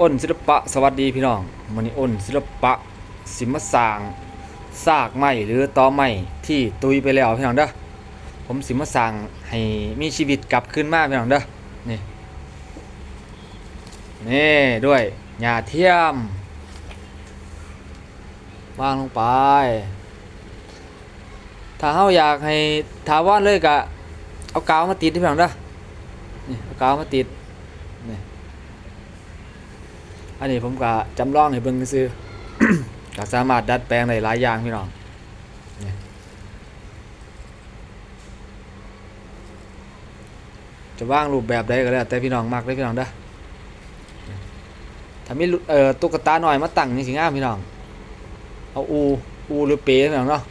อ้นศิลปะสวัสดีพี่น้องมันนี้อ้นศิลปะสิมาสางซากไม้หรือตอไม้ที่ตุยไปแล้วพี่น้องเด้อผมสิมาสร้างให้มีชีวิตกลับคืนมาพี่น้องเด้อนี่นี่ด้วยหญ้าเทียมวางลงไป ถ้าเฮาอยากให้ถาวรเลยก็เอากาวมาติดพี่น้องเด้อนี่เอากาวมาติด อันนี้ผมก็จำลองให้เบิ่งซื้อก็สามารถดัดแปลงได้หลายอย่างพี่น้องจะว่างรูปแบบใดก็แล้วแต่พี่น้องมักเลยพี่น้องเด้อถ้ามีเอ่อตุ๊กตาหน่อยมาตั้งนี่สิงามพี่น้อง เอาอูอูหรือเปพี่น้องเนาะ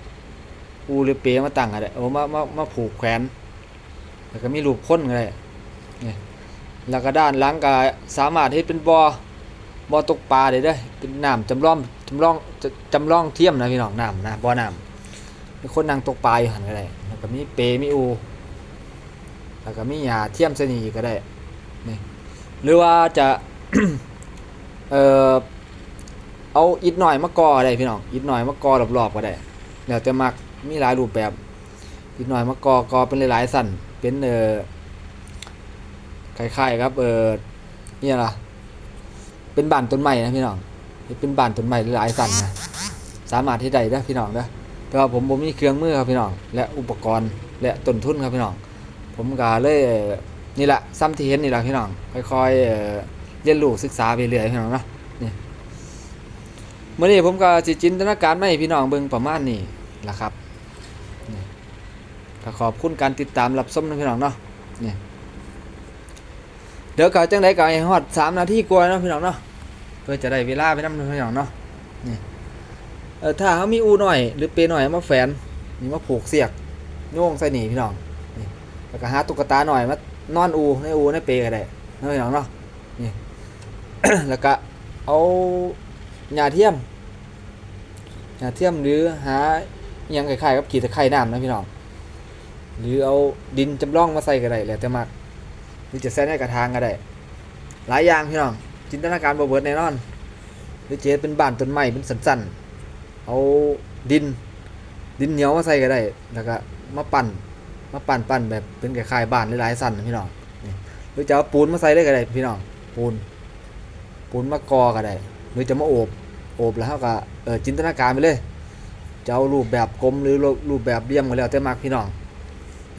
อูหรือเปมาตั้งก็ได้โอ้มามามาผูกแขวนแล้วก็มีรูปคนก็ได้นี่แล้วก็ด้านหลังก็สามารถเฮ็ดเป็นบอ บ่อตกปลาได้เด้เป็นน้ำจำลองจำลองจำลองเทียมนะพี่น้องน้ำนะบ่อน้ำมีคนนั่งตกปลาอยู่หันก็ได้แล้วก็มีเปมีอูแล้วก็มีหญ้าเทียมเสนีก็ได้นี่หรือว่าจะเอ่อเอาอิฐหน่อยมากอได้พี่น้องอิฐหน่อยมากอรอบๆก็ได้แล้วแต่มักมีหลายรูปแบบอิฐหน่อยมากอกอเป็นหลายๆสั่นเป็นเอ่อคล้ายๆครับเอ่อนี่ล่ะ เป็นบ้านต้นไม้นะพี่น้องเป็นบ้านต้นไม้หลายสันนะสามารถที่ใดได้พี่น้องเด้อแต่ว่าผมบ่มีเครื่องมือครับพี่น้อง และอุปกรณ์และต้นทุนครับพี่น้อง ผมก็เลยนี่แหละซ้ำที่เห็นนี่แหละพี่น้องค่อยๆเรียนรู้ศึกษาไปเรื่อยพี่น้องนะนี่มื้อนี้ผมก็สิจินตนาการมาให้พี่น้องเบิ่งประมาณนี้ละครับก็ขอบคุณการติดตามรับชมนะพี่น้องเนาะนี่ เดี๋ยวก็จังไดก็ให้ฮอด3นาทีกว่าเนาะพี่น้องเนาะเพื่อจะได้เวลาไปนำพี่น้องเนาะนี่เออถ้าเขามีอูหน่อย หรือเปหน่อยมาแฝนนี่มาผูกเสียกโยงใส่หนีพี่น้องนี่แล้วก็หาตุ๊กตาหน่อยมานอนอูในอูในเปก็ได้นะพี่น้องเนาะนี่แล้วก็เอาหญ้าเทียมหญ้าเทียมหรือหาอหยังคล้ายๆกับกีตะไคร่น้ำนะพี่น้องหรือเอาดินจำลองมาใส่ก็ได้แล้วแต่มัก รือจะใส่ในกระถางก็ได้ หลายอย่างพี่น้อง จินตนาการบ่เบิดแน่นอน หรือจะเฮ็ดเป็นบ้านต้นไม้เป็นสันๆ เอาดิน ดินเหนียวมาใส่ก็ได้ แล้วก็มาปั่น มาปั่นปั่นแบบเป็นคล้ายๆบ้านหลายๆสันพี่น้อง หรือจะเอาปูนมาใส่เลยก็ได้พี่น้อง ปูน ปูนมากอก็ได้ หรือจะมาโอบ โอบแล้วก็เออจินตนาการไปเลยจะเอารูปแบบกลมหรือรูปแบบเบี่ยมก็แล้วแต่มักพี่น้อง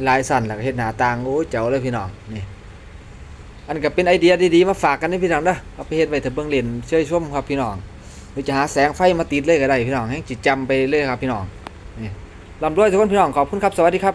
หลายสันแล้วก็เฮ็ดหน้าต่างโอ้เจ๋วเลยพี่น้องนี่ อันก็เป็นไอเดียดีๆมาฝากกันให้พี่น้องเด้อเอาไปเฮ็ดไว้เถอะเบิ่งเล่นเชื่อชมครับพี่น้องหรือจะหาแสงไฟมาติดเลยก็ได้พี่น้องให้จิตจำไปเลยครับพี่น้องนี่ลำด้วยทุกคนพี่น้องขอบคุณครับสวัสดีครับ